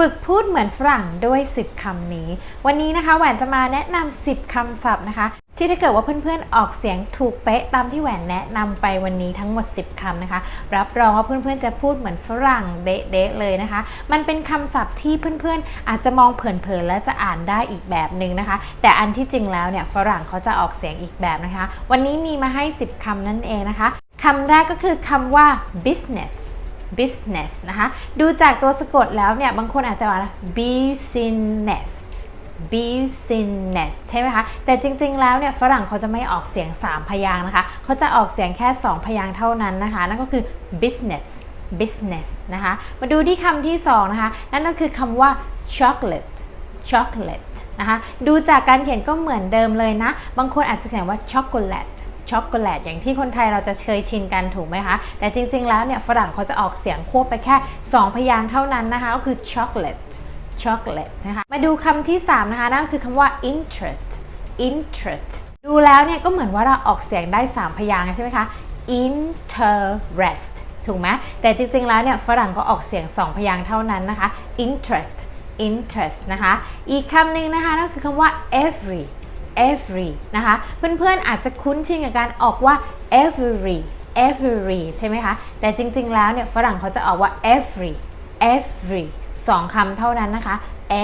ฝึกพูดเหมือนฝรั่งด้วย 10 คำนี้ วันนี้นะคะแหวนจะมาแนะนำ 10 คำศัพท์นะคะ ที่ถ้าเกิดว่าเพื่อนๆออกเสียงถูกเป๊ะตามที่แหวนแนะนำไปวันนี้ทั้งหมด 10 คำนะคะ รับรองว่าเพื่อนๆจะพูดเหมือนฝรั่งเด๊ะๆเลยนะคะ มันเป็นคำศัพท์ที่เพื่อนๆ อาจจะมองเผินๆและจะอ่านได้อีกแบบหนึ่งนะคะ แต่อันที่จริงแล้วเนี่ยฝรั่งเขาจะออกเสียงอีกแบบนะคะ วันนี้มีมาให้ 10 คำนั่นเองนะคะคำแรกก็คือคำว่า business business นะคะ ดูจากตัวสะกดแล้วเนี่ย บางคนอาจจะว่า business business ใช่ไหมคะ แต่จริงๆ แล้วเนี่ยฝรั่งเขาจะไม่ออกเสียง 3 พยางค์นะคะ เขาจะออกเสียงแค่ 2 พยางค์เท่านั้นนะคะ นั่นก็คือ business business นะคะ มาดูที่คำที่ 2 นะคะ นั่นก็คือคำว่า chocolate chocolate นะคะ ดูจากการเขียนก็เหมือนเดิมเลยนะ บางคนอาจจะเขียนว่า chocolate ช็อกโกแลตอย่างที่คนไทยเราจะเคยชินกันถูกไหมคะ แต่จริง ๆ แล้วเนี่ยฝรั่งเขาจะออกเสียงควบไปแค่ 2 พยางค์เท่านั้นนะคะ ก็คือ chocolate chocolate นะคะ มาดูคำที่ 3 นะคะ นั่นคือคำว่า interest interest ดูแล้วเนี่ยก็เหมือนว่าเราออกเสียงได้ 3 พยางค์ใช่ไหมคะ interest ถูกไหมแต่จริง ๆ แล้วเนี่ยฝรั่งก็ออกเสียง 2 พยางค์เท่านั้นนะคะ interest interest นะคะ อีกคำหนึ่งนะคะนั่นคือคำว่า every every นะคะ เพื่อนๆอาจจะคุ้นชินกับการออกว่า every every ใช่ไหมคะ แต่จริงๆแล้วเนี่ยฝรั่งเขาจะออกว่า every every สองคำเท่านั้นนะคะ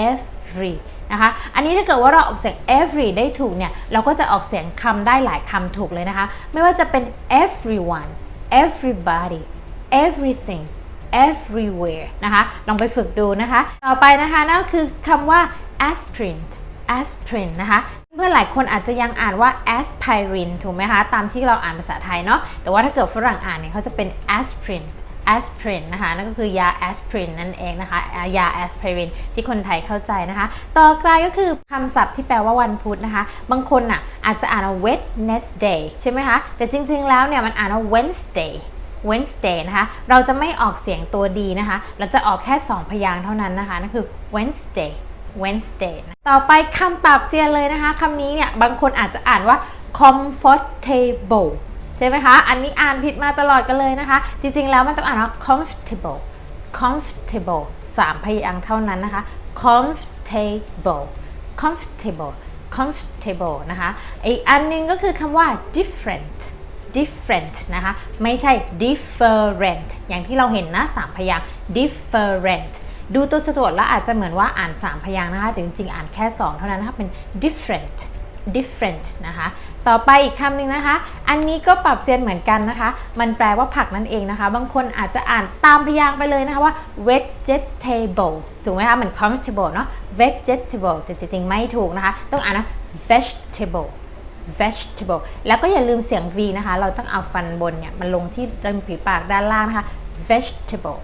every นะคะ อันนี้ถ้าเกิดว่าเราออกเสียง every ได้ถูกเนี่ย เราก็จะออกเสียงคำได้หลายคำถูกเลยนะคะ ไม่ว่าจะเป็น everyone everybody everything everywhere นะคะ ลองไปฝึกดูนะคะ ต่อไปนะคะนั่นก็คือคำว่า aspirin aspirin นะคะ เพื่อนหลายคนอาจจะยังอ่านว่า aspirin ถูกไหมคะ ตามที่เราอ่านภาษาไทยเนาะ แต่ว่าถ้าเกิดฝรั่งอ่านเนี่ยเขาจะเป็น aspirin aspirin นะคะนั่นก็คือยา aspirin นั่นเองนะคะยา aspirin ที่คนไทยเข้าใจนะคะ ต่อกลายก็คือคำศัพท์ที่แปลว่าวันพุธนะคะ บางคนอะอาจจะอ่านว่า Wednesday ใช่ไหมคะแต่จริงๆแล้วเนี่ยมันอ่านว่า Wednesday Wednesday นะคะ เราจะไม่ออกเสียงตัวดีนะคะ เราจะออกแค่ 2 พยางค์เท่านั้นนะคะนั่นคือ Wednesday Wednesday ต่อไปคำปราบเซียนเลยนะคะคำนี้เนี่ยบางคนอาจจะอ่านว่า comfortable ใช่ไหมคะ อันนี้อ่านผิดมาตลอดกันเลยนะคะ จริงๆแล้วมันต้องอ่านว่า comfortable comfortable 3พยางค์เท่านั้นนะคะ comfortable comfortable comfortable นะคะ อีกอันหนึงก็คือคำว่า different different นะคะ ไม่ใช่ different อย่างที่เราเห็นนะ3พยางค์ different ดูตัวสะกดแล้วอาจจะเหมือนว่าอ่าน 3 พยางค์นะคะแต่จริงๆ อ่านแค่ 2 เท่านั้นนะคะเป็น different different นะคะ ต่อไปอีกคำหนึ่งนะคะ อันนี้ก็ปรับเซียนเหมือนกันนะคะ มันแปลว่าผักนั่นเองนะคะ บางคนอาจจะอ่านตามพยางค์ไปเลยนะคะว่า vegetable ถูกไหมคะเหมือน comfortable เนาะ vegetable แต่จริงๆ ไม่ถูกนะคะ ต้องอ่านนะ vegetable vegetable แล้วก็อย่าลืมเสียง v นะคะ เราต้องเอาฟันบนเนี่ยมันลงที่ริมฝีปากด้านล่างนะคะ vegetable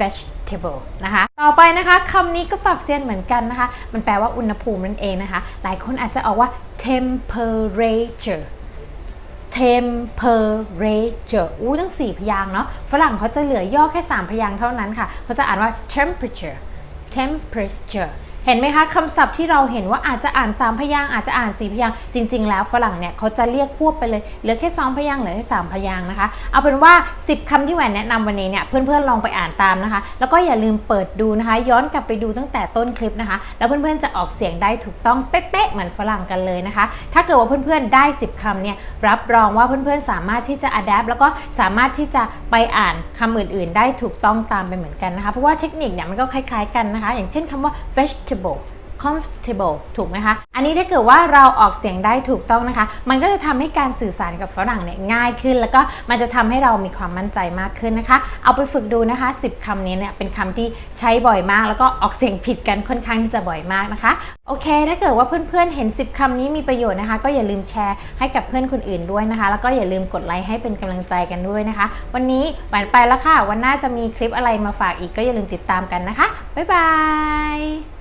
vegetable นะคะ ต่อไปนะคะคำนี้ก็ปรับเสียนเหมือนกันนะคะ มันแปลว่าอุณหภูมินั่นเองนะคะ หลายคนอาจจะออกว่า temperature temperature อู้ทั้ง 4 พยางเนาะ ฝรั่งเขาจะเหลือย่อแค่ 3 พยางเท่านั้นค่ะ เขาจะอ่านว่า temperature temperature เห็นไหมคะคำศัพท์ที่เราเห็นว่าอาจจะอ่าน 3 พยางอาจจะอ่าน4พยางจริง ๆ แล้วฝรั่งเนี่ยเขาจะเรียกควบไปเลยเหลือแค่2พยางเหลือแค่3พยางนะคะ เอาเป็นว่า 10คำที่แหวนแนะนำวันนี้เนี่ยเพื่อนๆลองไปอ่านตามนะคะ แล้วก็อย่าลืมเปิดดูนะคะ ย้อนกลับไปดูตั้งแต่ต้นคลิปนะคะ แล้วเพื่อนๆจะออกเสียงได้ถูกต้องเป๊ะๆเหมือนฝรั่งกันเลยนะคะ ถ้าเกิดว่าเพื่อนๆได้ 10คำเนี่ยรับรองว่าเพื่อนๆสามารถที่จะ adapt แล้วก็สามารถที่จะไปอ่านคำอื่นๆ ได้ถูกต้องตามไปเหมือนกันนะคะเพราะว่าเทคนิคเนี่ยมันก็คล้าย ๆกันนะคะ อย่างเช่นคำว่า vegetable comfortable ถูกไหมคะ อันนี้ถ้าเกิดว่าเราออกเสียงได้ถูกต้องนะคะ มันก็จะทำให้การสื่อสารกับฝรั่งเนี่ยง่ายขึ้น แล้วก็มันจะทำให้เรามีความมั่นใจมากขึ้นนะคะ เอาไปฝึกดูนะคะ 10คำนี้เนี่ยเป็นคำที่ใช้บ่อยมาก แล้วก็ออกเสียงผิดกันค่อนข้างที่จะบ่อยมากนะคะ โอเค ถ้าเกิดว่าเพื่อนๆเห็น 10คำนี้มีประโยชน์นะคะ ก็อย่าลืมแชร์ให้กับเพื่อนคนอื่นด้วยนะคะ แล้วก็อย่าลืมกดไลค์ให้เป็นกำลังใจกันด้วยนะคะ วันนี้หวานไปแล้วค่ะ วันหน้าจะมีคลิปอะไรมาฝากอีกก็อย่าลืมติดตามกันนะคะ บ๊ายบาย